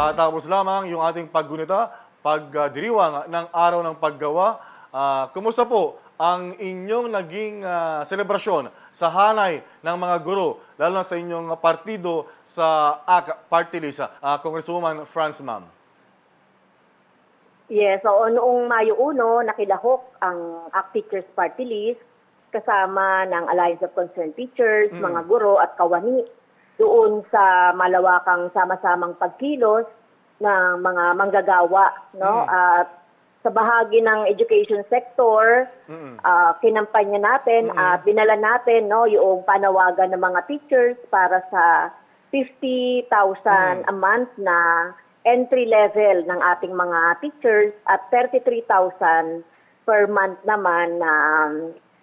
Katapos lamang yung ating paggunita, pagdiriwang ng araw ng paggawa. Ah, kumusta po ang inyong naging ah, selebrasyon sa hanay ng mga guro, lalo na sa inyong partido sa ACT Party List, ah, Congresswoman Franz Ma'am? Yes, so noong Mayo 1, nakilahok ang ACT Teachers Party List kasama ng Alliance of Concerned Teachers, mga guro at kawani doon sa malawakang sama-samang pagkilos ng mga manggagawa, no? At sa bahagi ng education sector, ah, kinampanya natin at dinala natin no yung panawagan ng mga teachers para sa 50,000 a month na entry level ng ating mga teachers at 33,000 per month naman na um,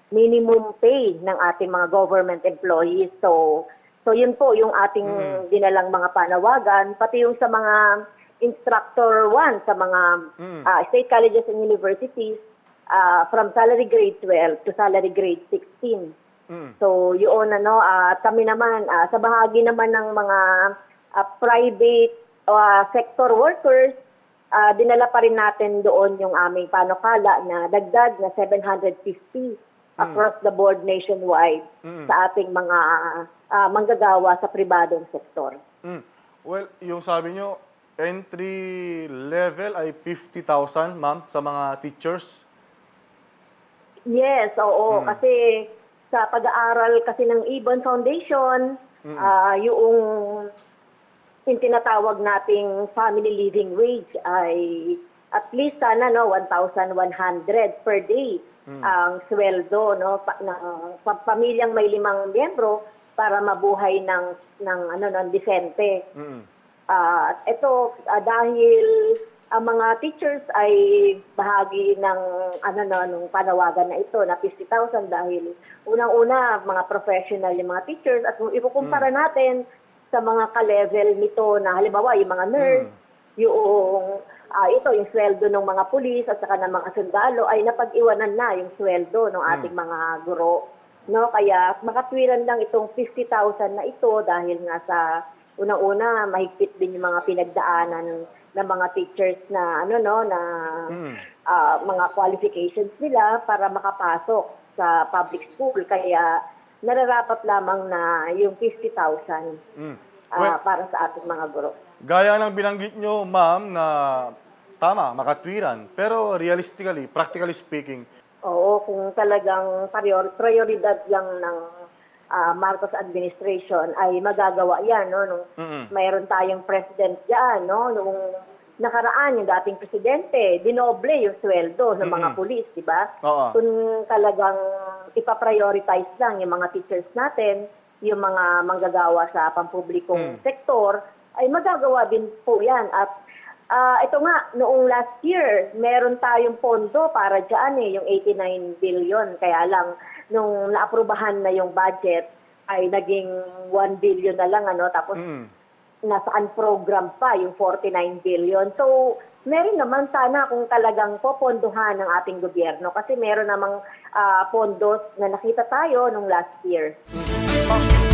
minimum pay ng ating mga government employees. So so yun po yung ating dinalang mga panawagan pati yung sa mga instructor 1 sa mga ah, state colleges and universities ah, from salary grade 12 to salary grade 16. Mm. So, yun ano, at kami naman, ah, sa bahagi naman ng mga ah, private ah, sector workers, ah, dinala pa rin natin doon yung aming panukala na dagdag na 750 across the board nationwide sa ating mga ah, manggagawa sa pribadong sektor. Mm. Well, yung sabi nyo, entry level ay 50,000, ma'am, sa mga teachers. Yes, oo. Kasi sa pag-aaral kasi ng Ibon Foundation, ah, yung yung tinatawag nating family living wage ay at least sana no 1,100 per day ang sweldo no pa, na, pa- pamilyang may limang miyembro para mabuhay ng ng ano ng disente. Mm. Ah, ito ah, dahil ang mga teachers ay bahagi ng ano no nung panawagan na ito na 50,000 dahil unang-una mga professional yung mga teachers at kung ikukumpara natin sa mga ka-level nito na halimbawa yung mga nurse, yung ah, ito yung sweldo ng mga pulis at saka ng mga sundalo ay napag-iwanan na yung sweldo ng ating mga guro. No, kaya makatwiran lang itong 50,000 na ito dahil nga sa unang-una mahigpit din yung mga pinagdaanan ng mga teachers na ano no? Na ah, mga qualifications nila para makapasok sa public school. Kaya nararapat lamang na yung 50,000 Mm. Ah, Well, para sa ating mga guro. Gaya ng binanggit nyo, ma'am, na tama, makatwiran. Pero realistically, practically speaking, Oo, kung talagang prior- prioridad lang ng ah, Marcos administration ay magagawa 'yan no nung Mm-mm. mayroon tayong president diyan no nung nakaraan yung dating presidente dinoble yung sweldo ng mga pulis, di ba? Kung talagang ipaprioritize lang yung mga teachers natin, yung mga manggagawa sa pampublikong sektor, ay magagawa din po yan. At ah, ito nga, noong last year, meron tayong pondo para dyan eh, yung 89 billion. Kaya lang, nung naaprubahan na yung budget, ay naging 1 billion na lang, ano, tapos mm, nasaan program pa yung 49 billion. So, meron naman sana kung talagang popondohan ng ating gobyerno kasi meron namang ah, pondos na nakita tayo nung last year. 啊。